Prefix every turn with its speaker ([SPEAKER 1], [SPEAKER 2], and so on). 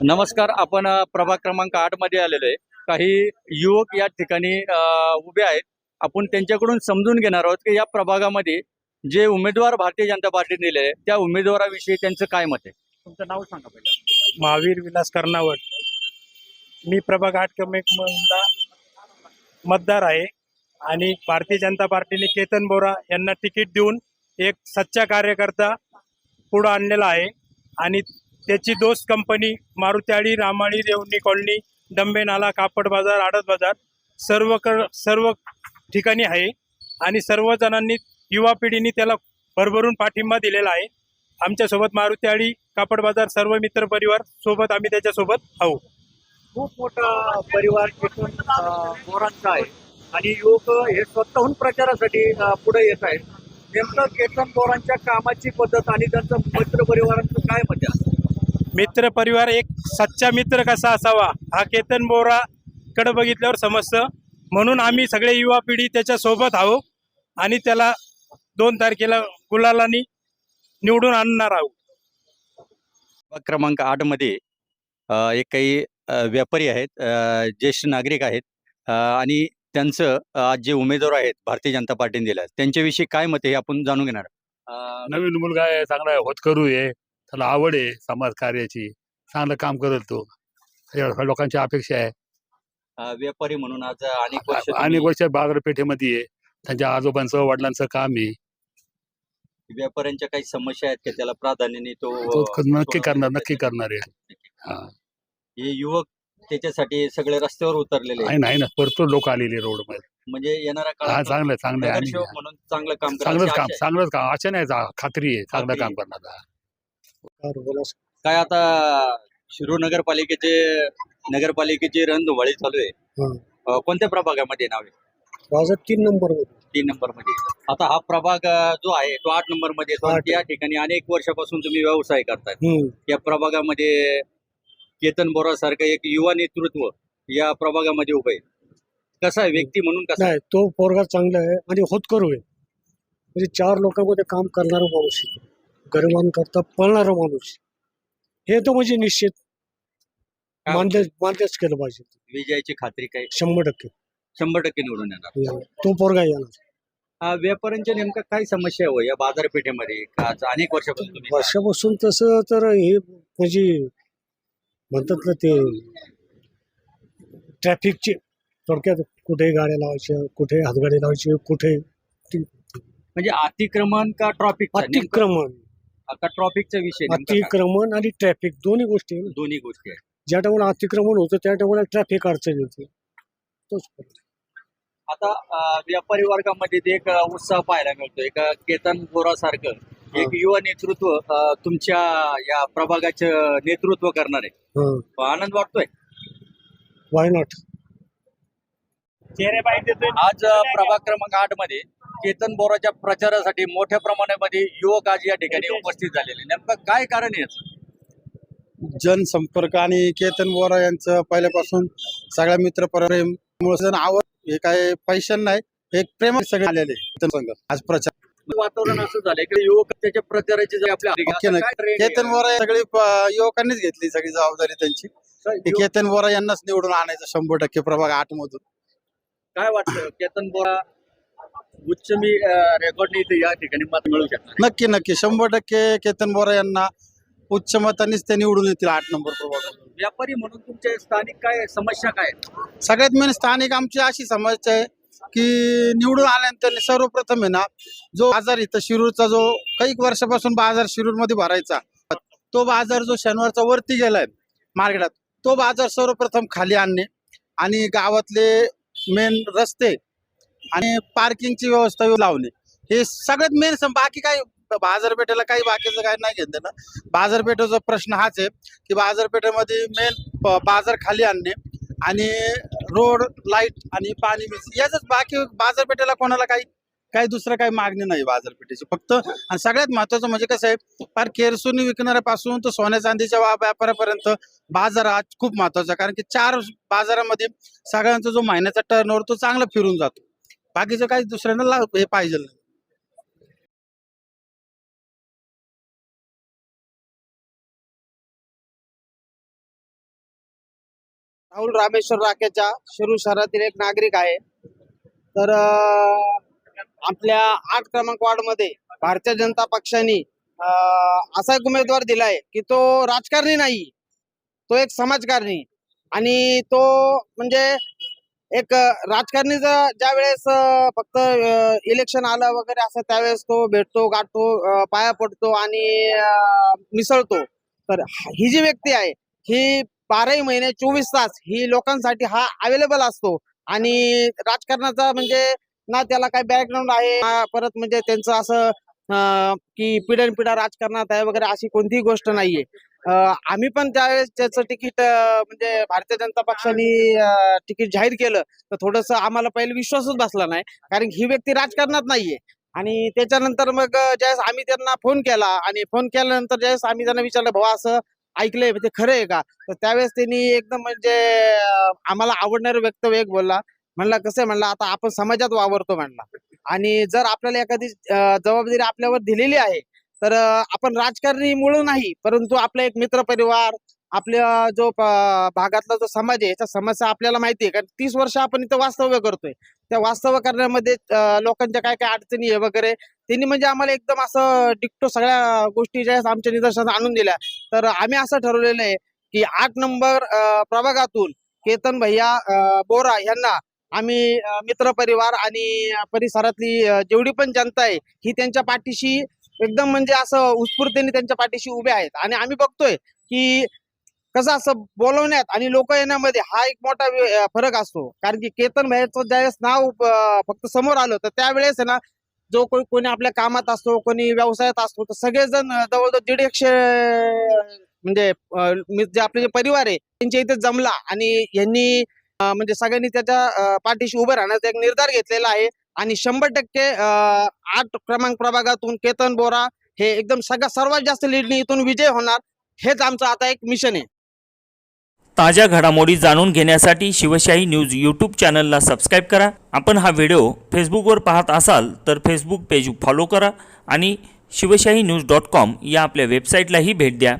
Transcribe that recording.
[SPEAKER 1] नमस्कार आपण प्रभाग क्रमांक आठमध्ये आलेलो आहे. काही युवक या ठिकाणी उभे आहेत. आपण त्यांच्याकडून समजून घेणार आहोत की या प्रभागामध्ये जे उमेदवार भारतीय जनता पार्टीने दिले आहे त्या उमेदवाराविषयी त्यांचं काय मत आहे? तुमचं नाव सांगा पहिलं.
[SPEAKER 2] महावीर विलास कर्नावट मी प्रभाग आठ क्रमांकमधला मतदार आहे आणि भारतीय जनता पार्टीने केतन बोरा यांना तिकीट देऊन एक सच्चा कार्यकर्ता पुढं आणलेला आहे आणि त्याची दोस्त कंपनी मारुत्याळी रामाळी रेवणी कॉलनी डंबे नाला कापड बाजार आडत बाजार सर्व क सर्व ठिकाणी आहे. आणि सर्व जणांनी युवा पिढीने त्याला भरभरून पाठिंबा दिलेला आहे. आमच्यासोबत मारुत्याळी कापड बाजार सर्व मित्र परिवार सोबत आम्ही त्याच्यासोबत आहोत.
[SPEAKER 1] खूप मोठा परिवार तिथून मोरांचा आहे. आणि युवक हे स्वतःहून प्रचारासाठी पुढे येत आहेत. नेमकं केतन बोरांच्या कामाची पद्धत आणि त्यांचं मित्र परिवारांचं काय मत
[SPEAKER 2] मित्र परिवार एक सच्चा मित्र कसा असावा? हा केतन बोरा कडे बघितल्यावर समजतं. म्हणून आम्ही सगळे युवा पिढी त्याच्या सोबत आहोत आणि त्याला दोन तारखेला गुलालानी निवडून आणणार आहोत
[SPEAKER 1] क्रमांक आठमध्ये एक काही व्यापारी आहेत ज्येष्ठ नागरिक आहेत आणि त्यांचं आज जे उमेदवार आहेत भारतीय जनता पार्टीने दिला त्यांच्याविषयी काय मत आहे हे आपण जाणून घेणार
[SPEAKER 3] नवीन मुलगा आहे चांगला आहे होतकरू आहे. त्याला आवड आहे समाज कार्याची. चांगलं काम करत तो. एवढ्या लोकांची अपेक्षा आहे.
[SPEAKER 1] अ, व्यापारी म्हणून आज अनेक वर्ष तुम्ही
[SPEAKER 3] गोष्ट बाजारपेठेमध्ये आहे. त्यांच्या आजोबांचं वडिलांचं काम आहे.
[SPEAKER 1] व्यापाऱ्यांच्या काही समस्या आहेत की? त्याला प्राधान्याने तो
[SPEAKER 3] तो
[SPEAKER 1] अ,
[SPEAKER 3] नक्की करणार नक्की करणार आहे. हा.
[SPEAKER 1] हे युवक त्याच्यासाठी सगळे रस्त्यावर उतरलेले आहेत.
[SPEAKER 3] आहे ना आहे ना. भरपूर लोक आलेले रोडमध्ये
[SPEAKER 1] म्हणजे येणाऱ्या
[SPEAKER 3] हा
[SPEAKER 1] काळात
[SPEAKER 3] चांगलं आहे, चांगलं आहे. आणि
[SPEAKER 1] नगरसेवक म्हणून चांगलं काम
[SPEAKER 3] चांगलंच
[SPEAKER 1] करायची
[SPEAKER 3] काम
[SPEAKER 1] आशा आहे.
[SPEAKER 3] चांगलंच काम. अशा नाही जा- खात्री आहे. चांगलं काम. करणार.
[SPEAKER 1] काय आता शिरूर नगरपालिकेचे नगरपालिकेची रणधुमाळी चालू आहे. कोणत्या प्रभागामध्ये नाव आहे?
[SPEAKER 4] माझा तीन नंबर
[SPEAKER 1] तीन नंबरमध्ये आता हा प्रभाग जो आहे तो आठ
[SPEAKER 4] नंबरमध्ये.
[SPEAKER 1] त्या ठिकाणी अनेक वर्षापासून तुम्ही व्यवसाय करताय. या प्रभागामध्ये केतन बोरा सारखं एक युवा नेतृत्व या प्रभागामध्ये उभं आहे. कसा आहे? व्यक्ती म्हणून कसा आहे?
[SPEAKER 4] तो पोरगा चांगला आहे आणि होतकरू आहे. म्हणजे चार लोकांमध्ये काम करणारा माणूस गरिबांकरता पळणारा माणूस. हे तर म्हणजे निश्चित. मान्य मान्यच केलं पाहिजे.
[SPEAKER 1] विजयाची खात्री काय?
[SPEAKER 4] शंभर टक्के.
[SPEAKER 1] शंभर टक्के निवडून येणार.
[SPEAKER 4] तो पोरगा येणार.
[SPEAKER 1] हा, व्यापाऱ्यांच्या नेमका काय समस्या हो या बाजारपेठेमध्ये? का आज अनेक वर्षापासून तुम्ही
[SPEAKER 4] वर्षापासून तसं तर हे म्हणजे म्हणतात ना ते ट्रॅफिकचे थोडक्यात कुठे गाड्या लावायच्या कुठे हातगाडी लावायची कुठे
[SPEAKER 1] म्हणजे अतिक्रमण का ट्रॉफिक
[SPEAKER 4] अतिक्रमण.
[SPEAKER 1] का ट्रॉफिकचा विषय नेमका काय?
[SPEAKER 4] अतिक्रमण आणि ट्रॅफिक दोन्ही गोष्टी आहे ना.
[SPEAKER 1] दोन्ही गोष्टी आहेत
[SPEAKER 4] ज्या टायमाला अतिक्रमण होतं त्या टायमाला ट्रॅफिक अडचण येते. तोच फरक.
[SPEAKER 1] आता अं, व्यापारी वर्गामध्ये ते एक अं, उत्साह पाहायला मिळतो. एक अं, केतन बोरा सारखं एक युवा नेतृत्व अं, तुमच्या या प्रभागाचं नेतृत्व करणार. आहे
[SPEAKER 4] हं.
[SPEAKER 1] आनंद वाटतोय?
[SPEAKER 4] वाय नॉट
[SPEAKER 1] आज प्रभाग क्रमांक आठमध्ये केतन बोराच्या प्रचारासाठी मोठ्या प्रमाणामध्ये युवक आज या ठिकाणी उपस्थित झालेले. नेमकं काय कारण आहे याचं?
[SPEAKER 5] जनसंपर्क आणि केतन बोरा यांचं पहिल्यापासून सगळ्या मित्र प्रेम आवड हे काय पैशान नाही हे प्रेम सगळे आलेले केतन संघ आज प्रचार.
[SPEAKER 1] वातावरण असं झालंय की युवक त्याच्या प्रचाराची जे आपल्या?
[SPEAKER 5] केतन बोरा सगळी युवकांनीच घेतली सगळी जबाबदारी त्यांची. हे केतन बोरा यांनाच निवडून आणायचं शंभर टक्के प्रभाग आठ मधून
[SPEAKER 1] काय वाटतं? केतन बोरा उच्च मी रेकॉर्ड इथे या ठिकाणी मत मिळू शकणार
[SPEAKER 5] नक्की नक्की. शंभर टक्के केतन बोरा यांना उच्च मतानेच ते निवडून येतील आठ नंबर
[SPEAKER 1] व्यापारी म्हणून तुमच्या स्थानिक काय समस्या काय? आहेत?
[SPEAKER 5] सगळ्यात मेन स्थानिक आमची अशी समस्या आहे की निवडून आल्यानंतर सर्वप्रथम आहे ना जो बाजार इथं शिरूरचा जो काही वर्षापासून बाजार शिरूरमध्ये भरायचा तो बाजार जो शनिवारचा वरती गेलाय मार्केटात तो बाजार सर्वप्रथम खाली आणणे आणि गावातले मेन रस्ते आणि पार्किंगची व्यवस्था लावली. हे सगळ्यात मेन बाकी काय बाजारपेठेला काही बाकीचं काय नाही घेत ना. बाजारपेठेचा प्रश्न हाच आहे की बाजारपेठेमध्ये मेन बाजार खाली आणणे आणि रोड लाइट आणि पाणी याच बाकी बाजारपेठेला कोणाला काही काही दुसरं काही मागणी नाही बाजारपेठेची. फक्त आणि सगळ्यात महत्वाचं म्हणजे कसं आहे फार केरसुनी विकणाऱ्यापासून तर सोन्या चांदीच्या व्यापारापर्यंत बाजार आज खूप महत्त्वाचा कारण की चार बाजारामध्ये सगळ्यांचा जो महिन्याचा टर्न तो चांगला फिरून जातो. बाकीचं काही दुसऱ्यांना लाभ हे पाहिजे नाही.
[SPEAKER 6] राहुल रामेश्वर राखेच्या शिरू शहरातील एक नागरिक आहे. तर आपल्या आठ क्रमांक वार्डमध्ये भारतीय जनता पक्षाने असा एक उमेदवार दिलाय की तो राजकारणी नाही. तो एक समाजकारणी. आणि तो म्हणजे एक अं, राजकारणीचा ज्या वेळेस फक्त इलेक्शन आलं वगैरे असं त्यावेळेस तो भेटतो गाठतो पाया पडतो आणि मिसळतो. तर ही जी व्यक्ती आहे ही बाराही महिने चोवीस तास ही लोकांसाठी हा अवेलेबल असतो. आणि राजकारणाचा म्हणजे ना त्याला काही बॅकग्राऊंड आहे परत म्हणजे त्यांचं असं की पिढ्यान पिढ्या राजकारणात आहे वगैरे अशी कोणतीही गोष्ट नाहीये. आम्ही पण त्यावेळेस त्याचं तिकीट म्हणजे भारतीय जनता पक्षाने तिकीट जाहीर केलं तर थोडस आम्हाला पहिले विश्वासच बसला नाही कारण ही व्यक्ती राजकारणात नाहीये. आणि त्याच्यानंतर मग ज्यावेळेस आम्ही त्यांना फोन केला आणि फोन केल्यानंतर ज्यावेळेस आम्ही त्यांना विचारलं भाऊ असं ऐकलंय म्हणजे ते खरं आहे का? तर त्यावेळेस त्यांनी एकदम म्हणजे आम्हाला आवडणारं वक्तव्य एक बोलला म्हणला कसं आहे म्हणला आता आपण समाजात वावरतो म्हणला. आणि जर आपल्याला एखादी जबाबदारी आपल्यावर दिलेली आहे तर आपण राजकारणी मुळे नाही परंतु आपला एक मित्र परिवार आपल्या जो भागातला जो समाज आहे याच्या समस्या आपल्याला माहिती आहे. कारण तीस वर्ष आपण इथं वास्तव्य करतोय. त्या वास्तव्य करण्यामध्ये लोकांच्या काय काय अडचणी आहे वगैरे त्यांनी म्हणजे आम्हाला एकदम असं डिक्टो सगळ्या गोष्टी ज्या आमच्या निदर्शनात आणून दिल्या. तर आम्ही असं ठरवलेलं आहे की आठ नंबर प्रभागातून केतन भैया बोरा यांना आम्ही मित्रपरिवार मित्र परिवार आणि परिसरातली जेवढी पण जनता आहे ही त्यांच्या पाठीशी एकदम म्हणजे असं उत्स्फूर्तीने त्यांच्या पाठीशी उभे आहेत. आणि आम्ही बघतोय की कसं असं बोलवण्यात आणि लोक येण्यामध्ये हा एक मोठा फरक असतो. कारण की केतन भाईचं ज्यावेळेस नाव फक्त समोर आलं तर त्यावेळेस ना जो कोणी कोणी आपल्या कामात असतो कोणी व्यवसायात असतो तर सगळेजण जवळजवळ दीड एकशे म्हणजे जे आपले जे परिवार आहे त्यांच्या इथे जमला आणि यांनी म्हणजे सगळ्यांनी त्याच्या पाठीशी उभं राहण्याचा एक निर्धार घेतलेला आहे. आणि शंभर टक्के आठ क्रमांक प्रभागातून केतन बोरा हे एकदम सगळ्यात सर्वात जास्त लीडने इथून विजय होणार हेच आमचं आता एक मिशन आहे.
[SPEAKER 7] ताज्या घडामोडी जाणून घेण्यासाठी शिवशाही न्यूज यूट्यूब चॅनलला सबस्क्राईब करा. आपण हा व्हिडिओ फेसबुकवर पाहत असाल तर फेसबुक पेज फॉलो करा आणि शिवशाही न्यूज डॉट कॉम या आपल्या वेबसाईटलाही भेट द्या.